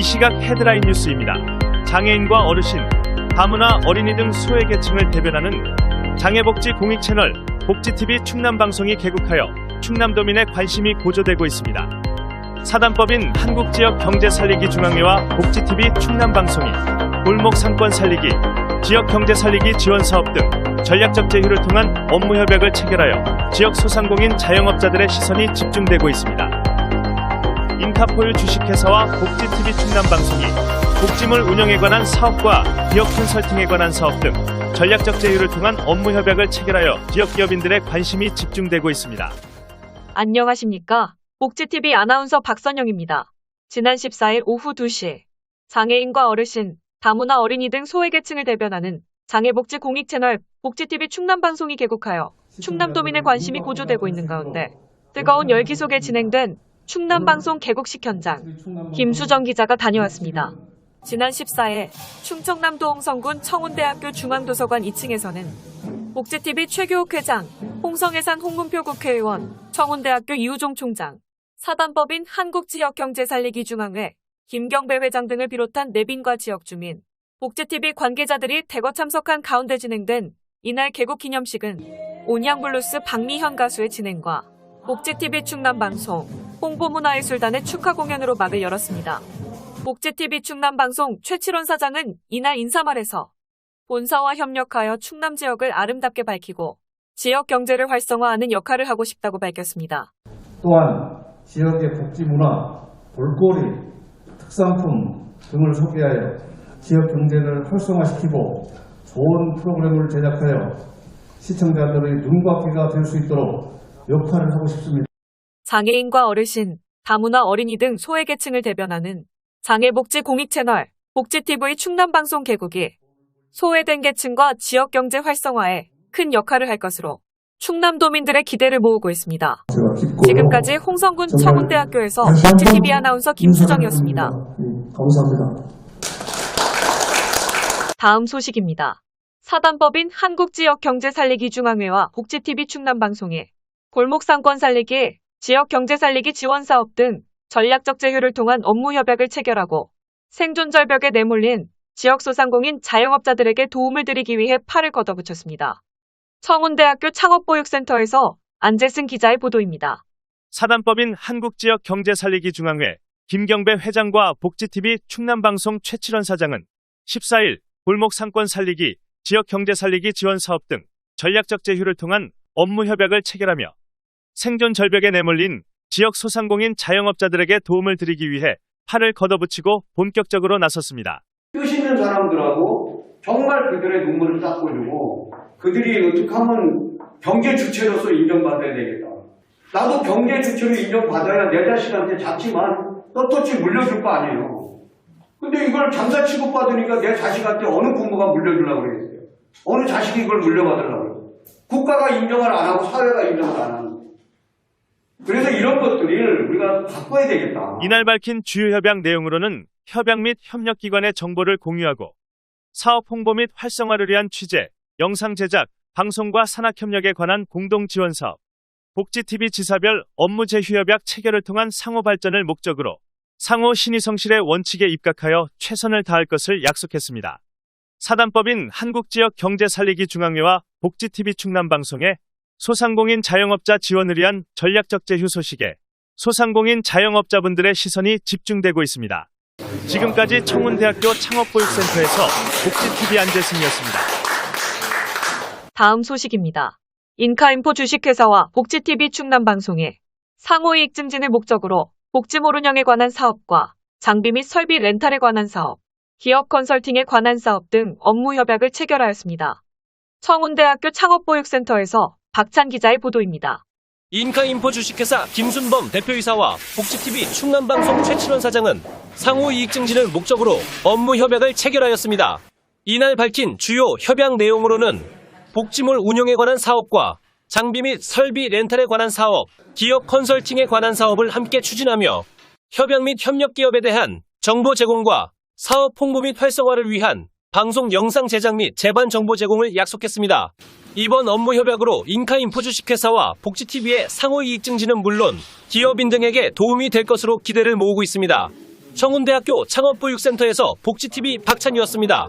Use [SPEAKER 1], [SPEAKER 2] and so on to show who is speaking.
[SPEAKER 1] 이 시각 헤드라인 뉴스입니다. 장애인과 어르신, 다문화 어린이 등 소외 계층을 대변하는 장애복지 공익 채널 복지TV 충남 방송이 개국하여 충남도민의 관심이 고조되고 있습니다. 사단법인 한국지역경제살리기중앙회와 복지TV 충남방송이 골목 상권 살리기, 지역경제 살리기 지원 사업 등 전략적 제휴를 통한 업무 협약을 체결하여 지역 소상공인 자영업자들의 시선이 집중되고 있습니다. 인카포유 주식회사와 복지TV 충남방송이 복지물 운영에 관한 사업과 기업 컨설팅에 관한 사업 등 전략적 제휴를 통한 업무 협약을 체결하여 지역 기업인들의 관심이 집중되고 있습니다.
[SPEAKER 2] 안녕하십니까. 복지TV 아나운서 박선영입니다. 지난 14일 오후 2시 장애인과 어르신, 다문화 어린이 등 소외계층을 대변하는 장애복지 공익 채널 복지TV 충남방송이 개국하여 충남도민의 관심이 고조되고 있는 가운데 뜨거운 열기 속에 진행된 충남방송 개국식 현장 김수정 기자가 다녀왔습니다. 지난 14일 충청남도 홍성군 청운대학교 중앙도서관 2층에서는 복지TV 최교욱 회장, 홍성해산 홍문표 국회의원, 청운대학교 이우종 총장, 사단법인 한국지역경제살리기중앙회, 김경배 회장 등을 비롯한 내빈과 지역 주민, 복지TV 관계자들이 대거 참석한 가운데 진행된 이날 개국 기념식은 온양블루스 박미현 가수의 진행과 복지TV 충남방송, 홍보문화예술단의 축하 공연으로 막을 열었습니다. 복지TV 충남방송 최칠원 사장은 이날 인사말에서 본사와 협력하여 충남 지역을 아름답게 밝히고 지역 경제를 활성화하는 역할을 하고 싶다고 밝혔습니다.
[SPEAKER 3] 또한 지역의 복지문화, 볼거리, 특산품 등을 소개하여 지역 경제를 활성화시키고 좋은 프로그램을 제작하여 시청자들의 눈과 귀가 될 수 있도록 역할을 하고 싶습니다.
[SPEAKER 2] 장애인과 어르신, 다문화 어린이 등 소외계층을 대변하는 장애복지 공익 채널 복지TV 충남방송 개국이 소외된 계층과 지역경제 활성화에 큰 역할을 할 것으로 충남도민들의 기대를 모으고 있습니다. 지금까지 홍성군 청운대학교에서 복지TV 아나운서 김수정이었습니다.
[SPEAKER 3] 예, 감사합니다.
[SPEAKER 2] 다음 소식입니다. 사단법인 한국지역경제살리기 중앙회와 복지TV 충남방송이 골목상권 살리기, 지역 경제 살리기 지원 사업 등 전략적 제휴를 통한 업무 협약을 체결하고 생존 절벽에 내몰린 지역 소상공인 자영업자들에게 도움을 드리기 위해 팔을 걷어붙였습니다. 청운대학교 창업보육센터에서 안재승 기자의 보도입니다.
[SPEAKER 1] 사단법인 한국지역경제살리기중앙회 김경배 회장과 복지TV 충남방송 최칠원 사장은 14일 골목 상권 살리기, 지역 경제 살리기 지원 사업 등 전략적 제휴를 통한 업무 협약을 체결하며 생존 절벽에 내몰린 지역 소상공인 자영업자들에게 도움을 드리기 위해 팔을 걷어붙이고 본격적으로 나섰습니다.
[SPEAKER 4] 뜻 있는 사람들하고 정말 그들의 눈물을 닦아주고 그들이 어떻게 하면 경제 주체로서 인정받아야 되겠다. 나도 경제 주체로 인정받아야 내 자식한테 작지만 떳떳이 물려줄 거 아니에요. 근데 이걸 장사 취급받으니까 내 자식한테 어느 부모가 물려주려고 그러겠어요. 어느 자식이 이걸 물려받으려고 그래요. 국가가 인정을 안 하고 사회가 인정을 안 하는. 그래서 이런 것들을 우리가 바꿔야 되겠다.
[SPEAKER 1] 이날 밝힌 주요 협약 내용으로는 협약 및 협력기관의 정보를 공유하고 사업 홍보 및 활성화를 위한 취재, 영상 제작, 방송과 산학협력에 관한 공동 지원 사업, 복지TV 지사별 업무 제휴 협약 체결을 통한 상호 발전을 목적으로 상호 신의 성실의 원칙에 입각하여 최선을 다할 것을 약속했습니다. 사단법인 한국지역경제살리기 중앙회와 복지TV 충남방송에 소상공인 자영업자 지원을 위한 전략적 제휴 소식에 소상공인 자영업자분들의 시선이 집중되고 있습니다. 지금까지 청운대학교 창업보육센터에서 복지TV 안재승이었습니다.
[SPEAKER 2] 다음 소식입니다. 인카인포 주식회사와 복지TV 충남방송이 상호이익 증진을 목적으로 복지몰 운영에 관한 사업과 장비 및 설비 렌탈에 관한 사업, 기업 컨설팅에 관한 사업 등 업무 협약을 체결하였습니다. 청운대학교 창업보육센터에서 박찬 기자의 보도입니다.
[SPEAKER 5] 인카인포 주식회사 김순범 대표이사와 복지TV 충남방송 최칠원 사장은 상호 이익 증진을 목적으로 업무 협약을 체결하였습니다. 이날 밝힌 주요 협약 내용으로는 복지몰 운영에 관한 사업과 장비 및 설비 렌탈에 관한 사업, 기업 컨설팅에 관한 사업을 함께 추진하며 협약 및 협력 기업에 대한 정보 제공과 사업 홍보 및 활성화를 위한 방송 영상 제작 및 재반 정보 제공을 약속했습니다. 이번 업무 협약으로 인카인포 주식회사와 복지TV의 상호 이익 증진은 물론 기업인 등에게 도움이 될 것으로 기대를 모으고 있습니다. 청운대학교 창업보육센터에서 복지TV 박찬이었습니다.